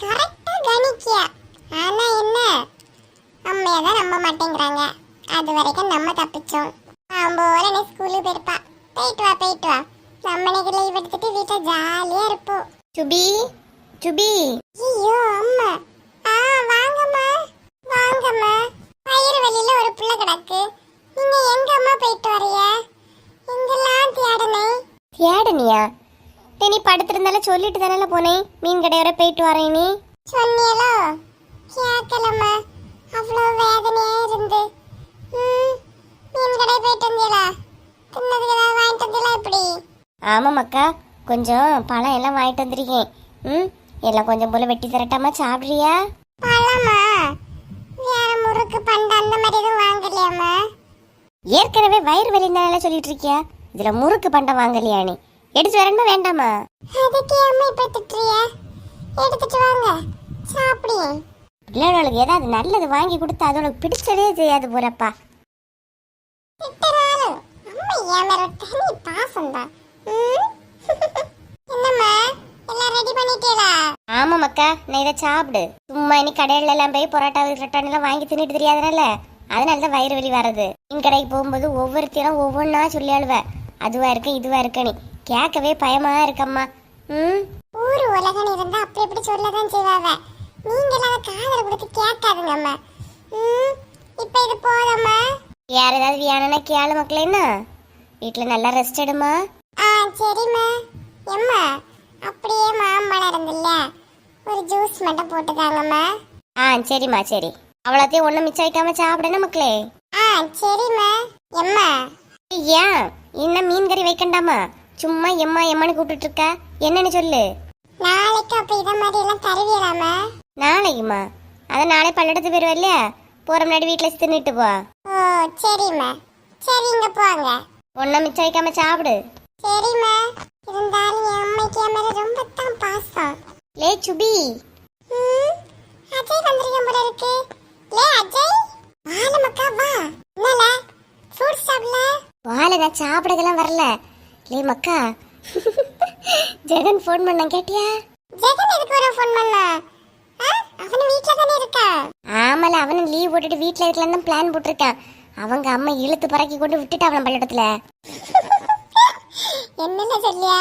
கரெக்டாக கணிக்கியா. ஆனால் என்ன? அம்மையை தான் நம்ப மாட்டேங்கிறாங்க. அது வரைக்கும் நம்ம தப்பிச்சோம். போல நீ ஸ்கூலுக்கு போயிருப்பா. போயிட்டு வா போயிட்டு வா. நம்ம நேரம் லீவ் எடுத்துட்டு வீட்டில் ஜாலியாக இருப்போம் சுபி சுபி. ஐயோ அம்மா. ஆ வாங்கம்மா. வாங்கம்மா. வயிறு வழியில் ஒரு பிள்ளை கிடக்கு. நீங்கள் எங்கம்மா போயிட்டு வரைய எங்கெல்லாம் தேடணும் தேடனியா? டே, நீ படுத்திருந்தால சொல்லிட்டு தானே போனேன் மீன் கடை வரை போயிட்டு வரேன் நீ. சொன்னியலோ? கேட்கலம்மா அவ்வளோ வேதனையா இருந்து. மீன் கடை போயிட்டு வந்தீங்களா தின்னதுக்கு ஏதாவது வாங்கிட்டு வந்தீங்களா எப்படி ஆமாம் அக்கா கொஞ்சம் பழம் எல்லாம் வாங்கிட்டு வந்திருக்கேன். ம் எல்லாம் கொஞ்சம் போல வெட்டி தரட்டாமா சாப்பிட்றியா? பழமா? வேற முறுக்கு பண்டு அந்த மாதிரி எதுவும் வாங்கலையாம்மா? ஏற்கனவே வயிறு வலினால சொல்லிட்டு இருக்கியா? இதுல முறுக்கு பண்டம் வாங்கலையா நீ? எடுத்து வரணுமா வேண்டாமா? அதுக்கு அம்மா இப்ப திட்டுறிய. எடுத்துட்டு வாங்க. சாப்பிடுங்க. பிள்ளைகளுக்கு ஏதாவது நல்லது வாங்கி கொடுத்து அதோட பிடிச்சதே செய்யாது போலப்பா. திட்டுறாலும். அம்மா என் மேல ஒரு தனி? என்னம்மா? எல்லாம் ரெடி பண்ணிட்டீங்களா? நான் இதை சாப்பிடு. சும்மா இனி கடையில எல்லாம் போய் பரோட்டா கிரட்டான் எல்லாம் வாங்கி தின்னுட்டு தெரியாதனால. அதனால தான் வயிறு வலி வர்றது. மீன் கடைக்கு போகும்போது ஒவ்வொருத்தரும் ஒவ்வொன்றா சொல்லி அழுவேன் அதுவா இருக்கு இதுவா இருக்கு நீ. கேட்கவே பயமா இருக்கம்மா. ம்? ஊரு உலகம் இருந்தா அப்படி இப்படி சொல்லதான் செய்வாவ. நீங்க எல்லாம் காதல் கொடுத்து கேட்காதுங்க அம்மா ம், இப்ப இது போதம்மா? யார் ஏதாவது வியானா கேளு மக்களே என்ன? வீட்டில் நல்லா ரெஸ்ட் எடுமா ஆ சரிம்மா. எம்மா அப்படியே மாம்பழம் இருந்தில்ல ஒரு ஜூஸ் மட்டும் போட்டுதாங்கம்மா. ஆ சரிம்மா சரி. அவ்வளோத்தையும் ஒன்றும் மிச்சம் வைக்காம சாப்பிடணும் மக்களே? ஆ சரிம்மா. எம்மா. ஏன்? இன்னும் மீன் கறி வைக்கண்டாமா? சும்மா எம்மா எம்மான்னு கூப்பிட்டுட்டு இருக்க என்னன்னு சொல்லு. நாளைக்கு அப்ப இத மாதிரி எல்லாம் தருவீங்களாம்மா? நாளைக்குமா அதான் நாளை பல்லடத்து போயிருவா இல்லையா? போகிற முன்னாடி வீட்டில் தின்னுட்டு போ. ஓ சரிம்மா. சரிங்க போங்க. ஒன்றும் மிச்சம் வைக்காம சாப்பிடு. சரிம்மா. இருந்தாலும் என் அம்மைக்கு என் மேல ரொம்ப தான் பாசம். லே சுபி. ம், அஜய் வந்திருக்கேன் போல இருக்கு. லே அஜய். வாழ மக்கா வா. என்னல? ஃப்ரூட் சாப்பிடல? வாழை நான் சாப்பிடக்கெல்லாம் வரல. லே மக்கா ஜெகன் ஃபோன் பண்ண கேட்டியா? ஜெகன் எதுக்கு வர ஃபோன் பண்ணா? ஆ, அவனு வீட்ல தானே இருக்கான் ஆமால அவனும் லீவ் போட்டுட்டு வீட்டில் இருக்கலான்னு தான் பிளான் போட்டிருக்கான். அவங்க அம்மா இழுத்து பறக்கி கொண்டு விட்டுட்டு அவனை பல்லடத்துல என்னல சொல்லியா?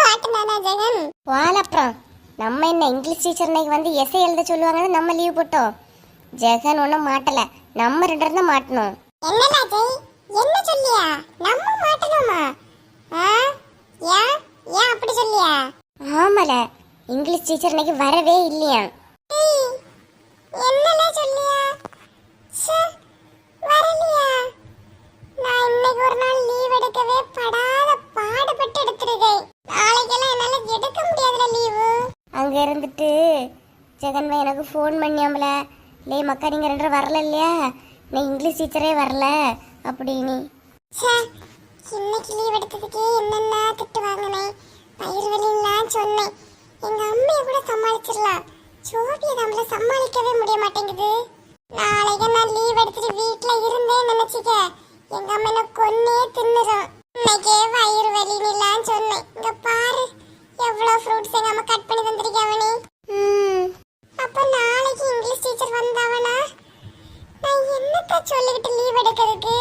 மாட்டனானா ஜெகன்? வாழ அப்புறம். நம்ம என்ன இங்கிலீஷ் டீச்சர் இன்னைக்கு வந்து எஸ்ஐ எழுத சொல்லுவாங்கன்னு நம்ம லீவ் போட்டோம். ஜெகன் ஒன்றும் மாட்டல. நம்ம ரெண்டு பேரும் தான் மாட்டணும். என்னல அஜய் என்ன சொல்லியா? நம்ம மாட்டணுமா? ஏன்? ஏன் அப்படி சொல்லியா? ஆமால. இங்கிலீஷ் டீச்சர் இன்னைக்கு வரவே இல்லையா? என்னல சொல்லியா? ச்சே, வரலையா? நான் இன்னைக்கு ஒரு நாள் லீவ் எடுக்கவே படாத பாடுபட்டு எடுத்திருக்கேன். நாளைக்கெல்லாம் என்னால எடுக்க முடியாதுல லீவு அங்கே இருந்துட்டு ஜெகன் பையன் எனக்கு ஃபோன் பண்ணியாமல. லே மக்கா நீங்கள் ரெண்டு வரல இல்லையா? நீ இங்கிலீஷ் டீச்சரே வரல. அப்படின்னு. ச்சே இன்னைக்கு லீவ் எடுத்ததுக்கே என்னென்ன திட்டு வாங்கினேன் பயிர் வலின்லாம் சொன்னேன். எங்க அம்மையை கூட சமாளிச்சிடலாம். சோபியை நம்மள சமாளிக்கவே முடிய மாட்டேங்குது. நாளைக்கு நான் லீவ் எடுத்துட்டு வீட்டுல இருந்தேன் நினைச்சுக்க எங்க அம்மா என்ன கொன்னே தின்னுறோம் இன்னைக்கே வயிறு வலின்னுலாம் சொன்னேன். இங்க பாரு எவ்வளவு ஃப்ரூட்ஸ் எங்க அம்மா கட் பண்ணி தந்திருக்காவனே அப்ப நாளைக்கு இங்கிலீஷ் டீச்சர் வந்தவனா நான் என்னத்த சொல்லிக்கிட்டு லீவ் எடுக்கிறதுக்கு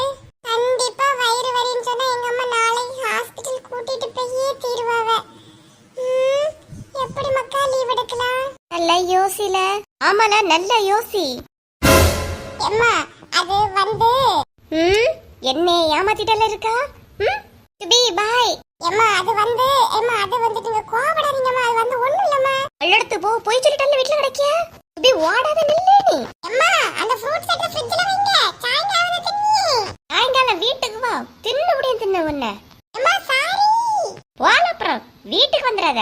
கண்டிப்பா வயிறு வலின்னு சொன்னா எங்க அம்மா நாளைக்கு ஹாஸ்பிட்டல் கூட்டிட்டு போயே தீருவாவ ம், எப்படி மக்கா லீவ் எடுக்கலாம் நல்ல யோசில ஆமால நல்ல யோசி. எம்மா அது வந்து ம்? என்ன ஏமாத்திட்டல இருக்கா? ம்? சுபி பாய். எம்மா அது வந்து எம்மா அது வந்து நீங்க கோபப்படாதீங்கம்மா அது வந்து ஒண்ணும் இல்லம்மா. பல்லடத்து போ போய் சொல்லிட்டல வீட்ல கிடைக்க சுபி ஓடாத நில்லு நீ. எம்மா அந்த ஃப்ரூட்ஸ் எடுத்து ஃப்ரிட்ஜ்ல வைங்க. சாயங்காலம் தண்ணி. சாயங்காலம் வீட்டுக்கு வா. தின்னு முடியும் தின்னு உன்ன. எம்மா சாரி வாழ அப்புறம் வீட்டுக்கு வந்துடாத.